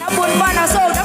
เอาบอน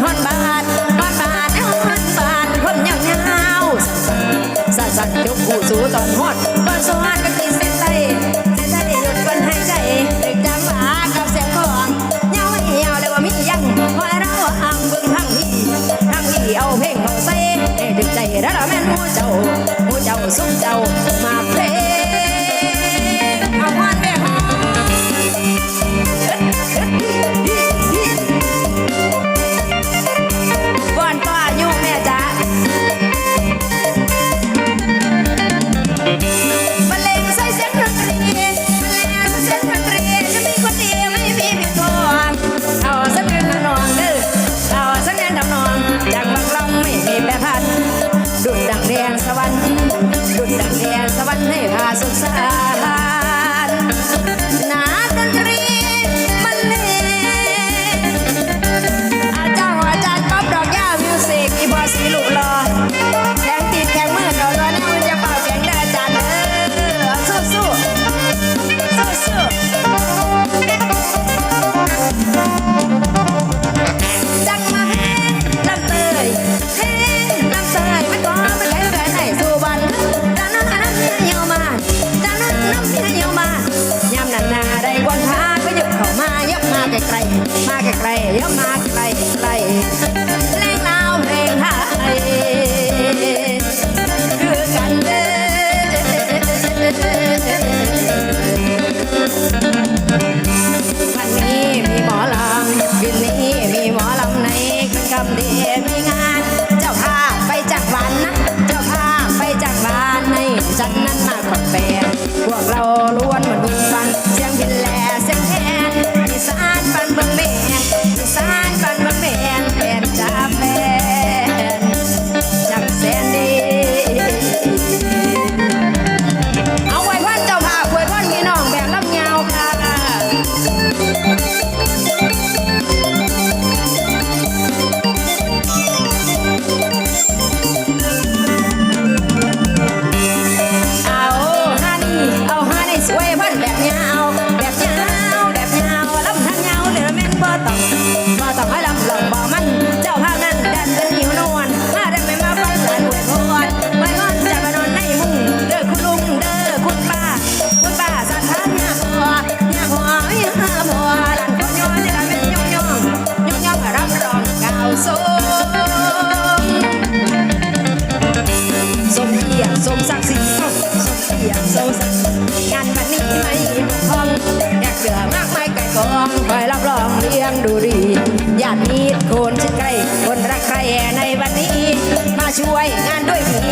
ให้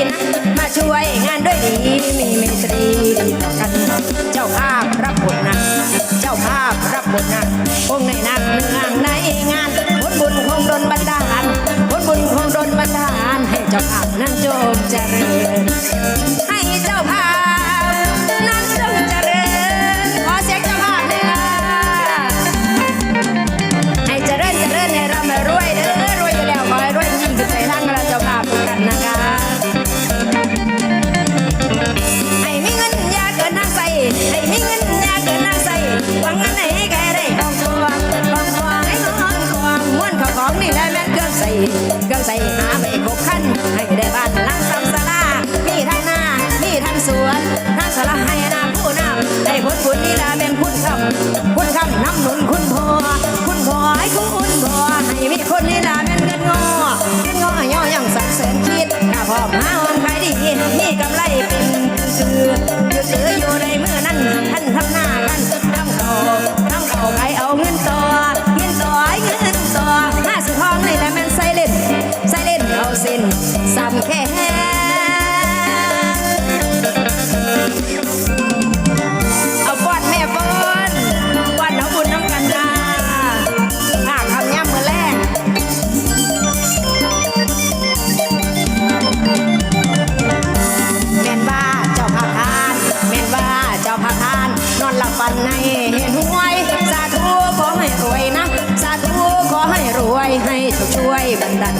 นะมาช่วยงานด้วยดีมีมิตรีติต่อกัน เจ้าภาพรับบทนะเจ้าภาพรับบทนะองค์ในนักเมืองในงานผลบุญคงโดนบันดาลผลบุญคงโดนบันดาลให้เจ้าภาพนั้นโจงเจริญให้ คือ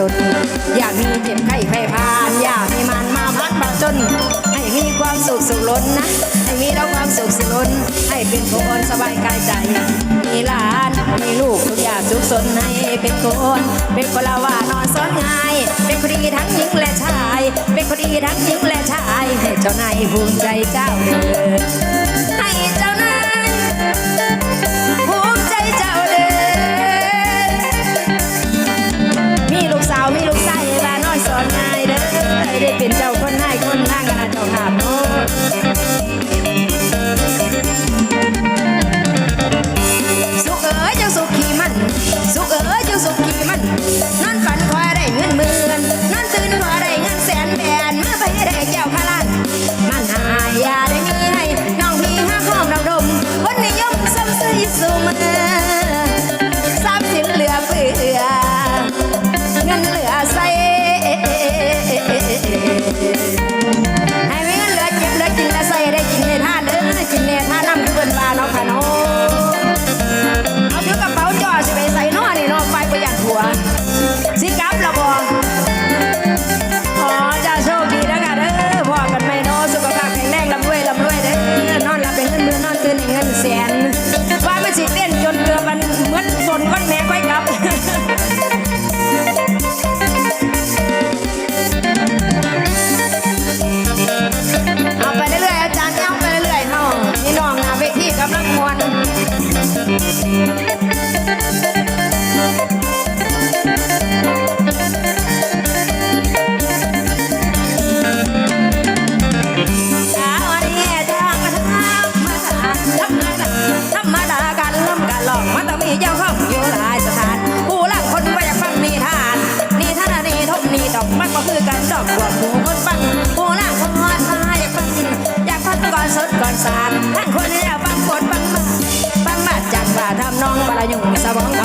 บรรดอย่ามีเจ็บไข้ไข้พาน อย่ามีมันมาพัดมาจน ให้มีความสุขสุขล้นนะ ให้มีแล้วความสุขสุขล้น ให้เป็นคนสบายกายใจ มีหลานมีลูกทุกอย่างสุขสนให้เป็นคน เป็นคนละว่านอนซ้อนง่าย เป็นคนดีทั้งหญิงและชาย เป็นคนดีทั้งหญิงและชาย ให้เจ้านายภูมิใจเจ้าเด้อ สารทั้งคนอยากฟังกดบางมาบางมาจากว่าทำน้องบาลยุงสมอง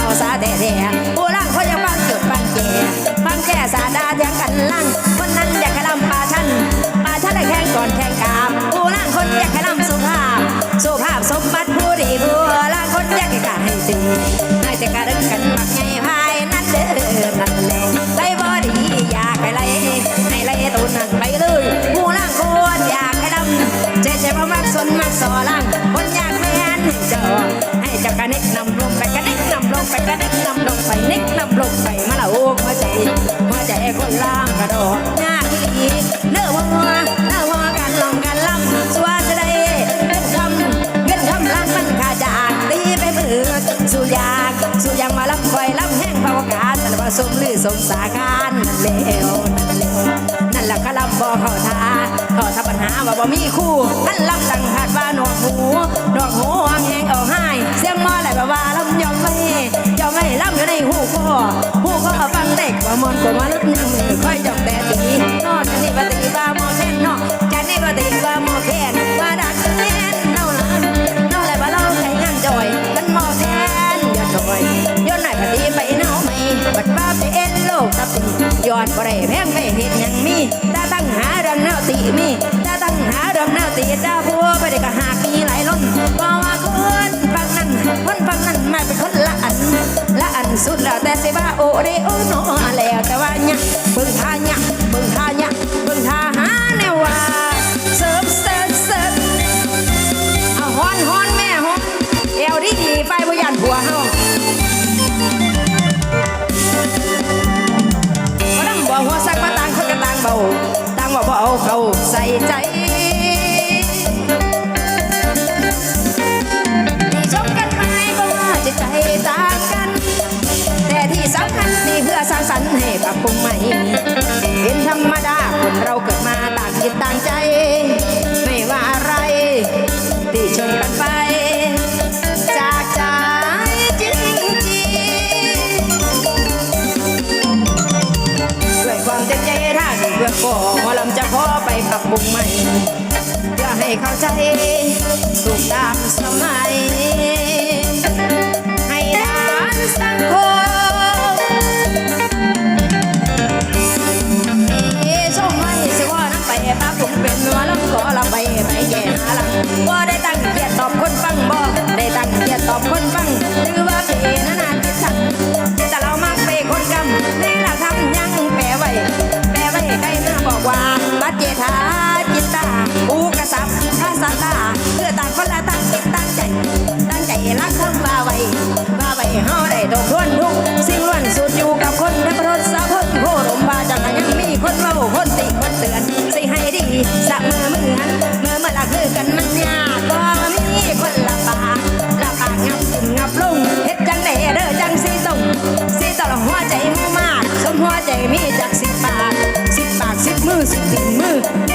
ไปกันนิกนำลงไปนิกนำลงไปมาละโอ้หัวใจหัวใจคนล่างกระโดดหน้าที่เนื้อหัวเนื้อหัวกันลองกันลำสวัสดีเงินคำเงินคำล้านมันขาจากตีไปเบื่อสู่ยากสู่ยังมารับคอยรับแห้งภาวกาศแต่ว่าสมลือสมสาการนั่นเลวนั่นเลวนั่นแหละก็ลำบ่เข้าท่าเขาทับปัญหาว่าบ่มีคู่ท่านลำดังขาดว่าหนวกหูหนวกหูวางแหงเอาให้ ก็เอาฟังเต็กว่ามอนกมาลึกนึงมือค่อยจอกแต่ดีนอนนี่ว่าตีว่ามอแส้นนอจักนี่ว่าตีว่ามอแขนว่าดักแขนเน่าละเน่าอะไรว่าเราใช้งานจ่อยกันมอแทนอย่าจอยย้อนไหนพอดีไปเน่าไม่บัดบ้าไปเอ็นโลกตับตีย้อนไปแพงไปเห็นยังมีตาตั้งหาเรื่องเน่าตีมีตาตั้งหาเรื่องเน่าตีตาพัวไปได้กะหา เต่ว่าโอเรโอโนแล้วแต่ว่าเนี่ยเบิ่งท่าเนี่ยเบิ่งท่าเนี่ยเบิ่งท่าหาแนวว่าเซิร์ฟเซิร์ฟเซิร์ฟเอาฮอนฮอนแม่ฮอนเอวดีดีไปบุญยันผัวเฮา เข้าใจถูกตามสมัย Move.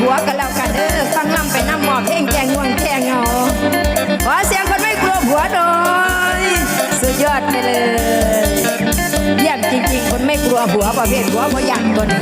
หัวกันแล้วกันเออฟังลำไปน้ำหมอบเพ่งแกงง่วงแกงเงาขอเสียงคนไม่กลัวหัวโดยสุดยอดไปเลยเยี่ยมจริงๆ คนไม่กลัวหัวประเภทหัวพยันตัวนี้